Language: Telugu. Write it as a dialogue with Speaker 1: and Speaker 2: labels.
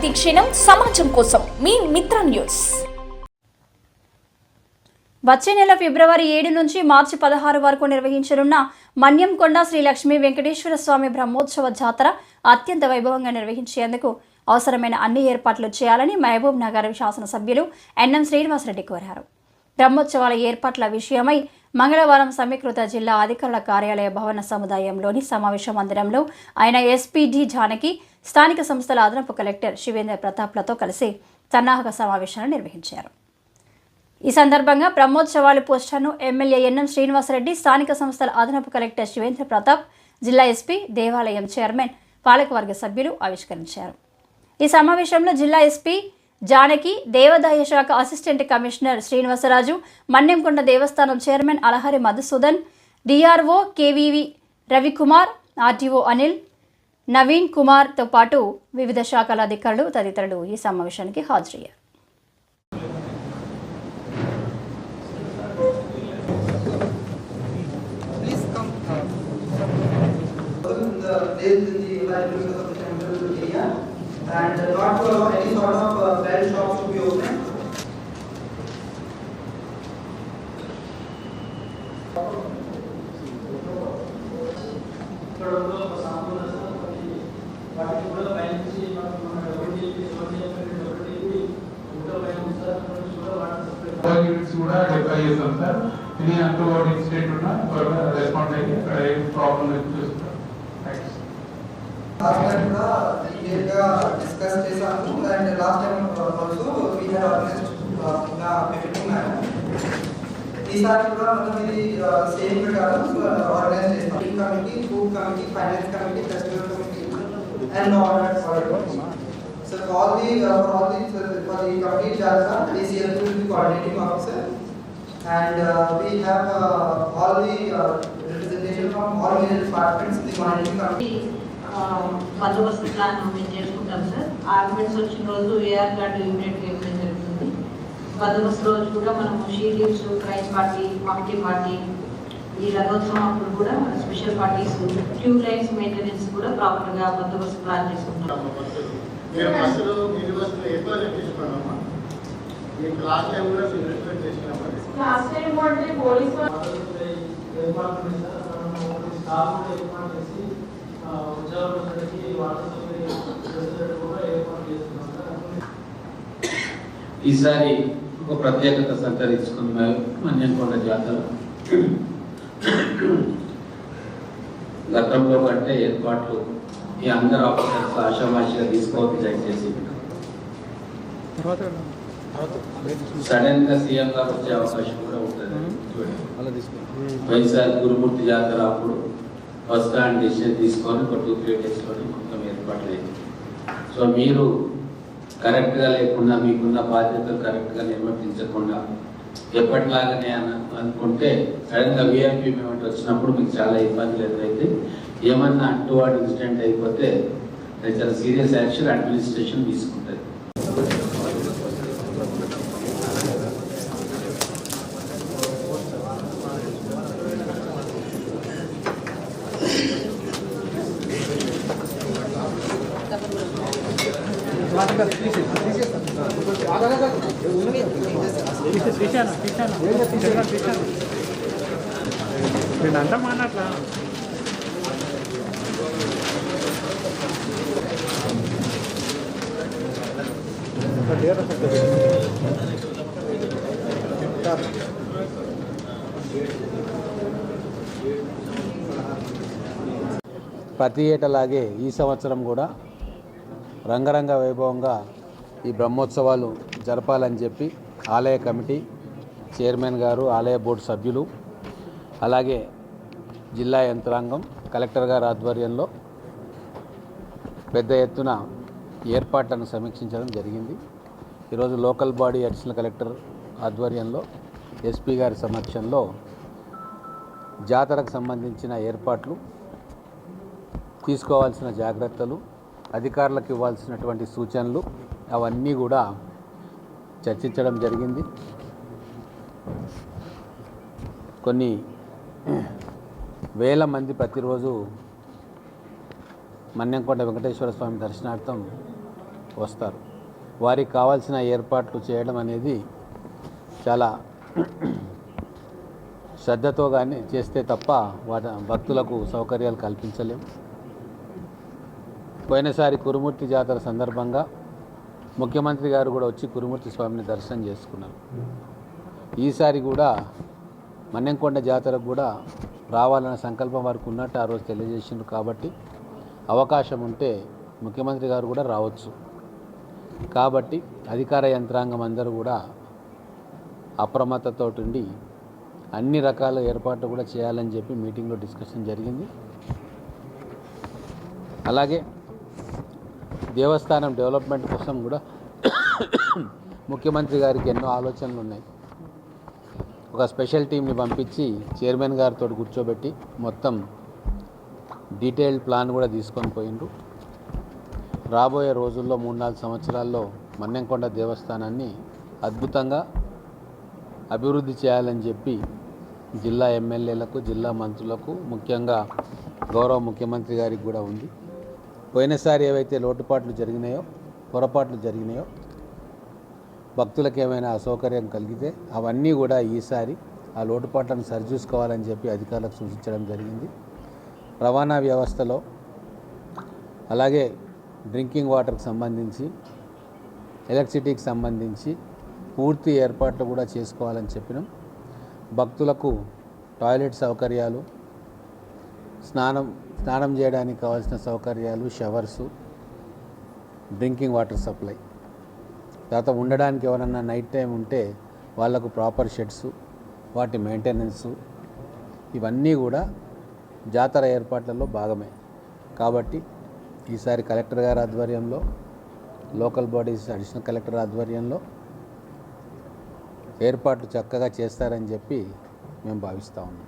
Speaker 1: ప్రతిక్షణం సమాజం కోసం మీ మిత్ర న్యూస్.
Speaker 2: వచ్చే నెల ఫిబ్రవరి ఏడు నుంచి మార్చి పదహారు వరకు నిర్వహించనున్న మన్యంకొండ శ్రీ లక్ష్మీ వెంకటేశ్వర స్వామి బ్రహ్మోత్సవ జాతర అత్యంత వైభవంగా నిర్వహించేందుకు అవసరమైన అన్ని ఏర్పాట్లు చేయాలని మహబూబ్ నగర్ శాసనసభ్యులు ఎన్ఎం శ్రీనివాసరెడ్డి కోరారు. బ్రహ్మోత్సవాల ఏర్పాట్ల విషయమై మంగళవారం సమీకృత జిల్లా అధికారుల కార్యాలయ భవన సముదాయంలోని సమావేశ మందిరంలో ఆయన ఎస్పీడి జానకి స్థానిక సంస్థల అదనపు కలెక్టర్ శివేంద్ర ప్రతాప్లతో కలిసి సన్నాహక సమావేశాన్ని నిర్వహించారు. ఈ సందర్భంగా బ్రహ్మోత్సవాల పోస్టర్ను ఎమ్మెల్యే ఎన్ఎం శ్రీనివాసరెడ్డి స్థానిక సంస్థల అదనపు కలెక్టర్ శివేంద్ర ప్రతాప్ జిల్లా ఎస్పీ దేవాలయం చైర్మన్ పాలకవర్గ సభ్యులు ఆవిష్కరించారు. ఈ సమావేశంలో జిల్లా ఎస్పీ జానకి దేవాదాయ శాఖ అసిస్టెంట్ కమిషనర్ శ్రీనివాసరాజు మన్యంకొండ దేవస్థానం chairman Alahari Madhusudan DRO KVV Ravikumar RTO Anil Naveen కుమార్తో పాటు వివిధ శాఖల అధికారులు తదితరులు ఈ సమావేశానికి హాజరయ్యారు.
Speaker 3: And uh,
Speaker 4: not చేస్తాం సార్ ఇది అంటూ ఇన్సిడెంట్ ఉన్నా త్వరగా రెస్పాండ్ అయ్యి అక్కడ ఏం ప్రాబ్లం లేదు చూస్తాం థ్యాంక్స్
Speaker 3: Last time కూడా clear గా discuss చేశాము and last time also we had organized uh, in a effective manner. ఈసారి కూడా మనం ఇది సేమ్ ప్రకారం ఆర్గనైజ్ చేస్తాం ఈ committee food committee finance committee festival committee and order So for all the uh, for all the for the committee Jalsa, ACL will be coordinating officer and uh, we have uh, all the uh, representation from all major departments in the monitoring committee.
Speaker 5: బందోబస్తు ప్లాన్ మేము చేసుకుంటాం సార్? ఆర్గ్యుమెంట్స్ వచ్చిన రోజు ఏఆర్ కార్డు ఇమీడియట్గా ఇవ్వడం జరుగుతుంది. బందోబస్తు రోజు కూడా మనము she leaves prize party committee party ఈ రథోత్సవం అప్పుడు కూడా మన special parties queue lines maintenance కూడా ప్రాపర్గా బందోబస్తు ప్లాన్ చేసుకుంటాం.
Speaker 6: మీకు లాస్ట్ టైం కూడా మీరు రిక్వెస్ట్ చేసినామా
Speaker 7: లాస్ట్ టైం అంటే పోలీస్ వాళ్ళు
Speaker 8: ఈసారి ఒక ప్రత్యేకత సంతరించుకున్న మన్యంకొండ జాతర. గతంలో కంటే ఏర్పాట్లు ఈ అందరు ఆఫీసర్స్ ఆశామాషిగా తీసుకోవద్దు దయచేసి. సడన్గా సీఎం గారు వచ్చే అవకాశం కూడా ఉంటుంది. వైజాగ్ గురుమూర్తి జాతర అప్పుడు బస్ స్టాండ్ డిసిషన్ తీసుకొని ఒక టూ త్రీ డేస్లోనే మొత్తం ఏర్పాట్లు అయింది. సో మీరు కరెక్ట్గా లేకుండా మీకున్న బాధ్యతలు కరెక్ట్గా నిర్వర్తించకుండా ఎప్పటిలాగానే అని అనుకుంటే సడన్గా విఐపి మూమెంట్ వచ్చినప్పుడు మీకు చాలా ఇబ్బందులు ఎదురైతే ఏమన్నా అంటువాడు ఇన్సిడెంట్ అయిపోతే చాలా సీరియస్ యాక్షన్ అడ్మినిస్ట్రేషన్ తీసుకుంటుంది.
Speaker 9: నేనంతా మాట్లాడలా
Speaker 10: ప్రతి ఏటలాగే ఈ సంవత్సరం కూడా రంగరంగ వైభవంగా ఈ బ్రహ్మోత్సవాలు జరపాలని చెప్పి ఆలయ కమిటీ చైర్మన్ గారు ఆలయ బోర్డు సభ్యులు అలాగే జిల్లా యంత్రాంగం కలెక్టర్ గారి ఆధ్వర్యంలో పెద్ద ఎత్తున ఏర్పాట్లను సమీక్షించడం జరిగింది. ఈరోజు లోకల్ బాడీ అడిషనల్ కలెక్టర్ ఆధ్వర్యంలో ఎస్పీ గారి సమక్షంలో జాతరకు సంబంధించిన ఏర్పాట్లు తీసుకోవాల్సిన జాగ్రత్తలు అధికారులకు ఇవ్వాల్సినటువంటి సూచనలు అవన్నీ కూడా చర్చించడం జరిగింది. కొన్ని వేల మంది ప్రతిరోజు మన్యంకొండ వెంకటేశ్వర స్వామి దర్శనార్థం వస్తారు. వారికి కావాల్సిన ఏర్పాట్లు చేయడం అనేది చాలా శ్రద్ధతో కానీ చేస్తే తప్ప వాటి భక్తులకు సౌకర్యాలు కల్పించలేం. పోయినసారి కురుమూర్తి జాతర సందర్భంగా ముఖ్యమంత్రి గారు కూడా వచ్చి కురుమూర్తి స్వామిని దర్శనం చేసుకున్నారు. ఈసారి కూడా మన్నెంకొండ జాతరకు కూడా రావాలన్న సంకల్పం వారికి ఉన్నట్టు ఆ రోజు తెలియజేసిండ్రు కాబట్టి అవకాశం ఉంటే ముఖ్యమంత్రి గారు కూడా రావచ్చు. కాబట్టి అధికార యంత్రాంగం అందరూ కూడా అప్రమత్తతో ఉండి అన్ని రకాల ఏర్పాట్లు కూడా చేయాలని చెప్పి మీటింగ్లో డిస్కషన్ జరిగింది. అలాగే దేవస్థానం డెవలప్మెంట్ కోసం కూడా ముఖ్యమంత్రి గారికి ఎన్నో ఆలోచనలు ఉన్నాయి. ఒక స్పెషల్ టీంని పంపించి చైర్మన్ గారితో కూర్చోబెట్టి మొత్తం డీటెయిల్డ్ ప్లాన్ కూడా తీసుకొని పోయిండ్రు. రాబోయే రోజుల్లో మూడు నాలుగు సంవత్సరాల్లో మన్నెంకొండ దేవస్థానాన్ని అద్భుతంగా అభివృద్ధి చేయాలని చెప్పి జిల్లా ఎమ్మెల్యేలకు జిల్లా మంత్రులకు ముఖ్యంగా గౌరవ ముఖ్యమంత్రి గారికి కూడా ఉంది. పోయినసారి ఏవైతే లోటుపాట్లు జరిగినాయో పొరపాట్లు జరిగినాయో భక్తులకు ఏమైనా అసౌకర్యం కలిగితే అవన్నీ కూడా ఈసారి ఆ లోటుపాట్లను సరిచూసుకోవాలని చెప్పి అధికారులకు సూచించడం జరిగింది. రవాణా వ్యవస్థలో అలాగే డ్రింకింగ్ వాటర్కి సంబంధించి ఎలక్ట్రిసిటీకి సంబంధించి పూర్తి ఏర్పాట్లు కూడా చేసుకోవాలని చెప్పినాం. భక్తులకు టాయిలెట్ సౌకర్యాలు స్నానం స్నానం చేయడానికి కావాల్సిన సౌకర్యాలు షవర్సు డ్రింకింగ్ వాటర్ సప్లై. తర్వాత ఉండడానికి ఎవరన్నా నైట్ టైం ఉంటే వాళ్ళకు ప్రాపర్ షెడ్స్ వాటి మెయింటెనెన్సు ఇవన్నీ కూడా జాతర ఏర్పాట్లలో భాగమే. కాబట్టి ఈసారి కలెక్టర్ గారి ఆధ్వర్యంలో లోకల్ బాడీస్ అడిషనల్ కలెక్టర్ ఆధ్వర్యంలో ఏర్పాట్లు చక్కగా చేస్తారని చెప్పి మేము భావిస్తూ ఉన్నాం.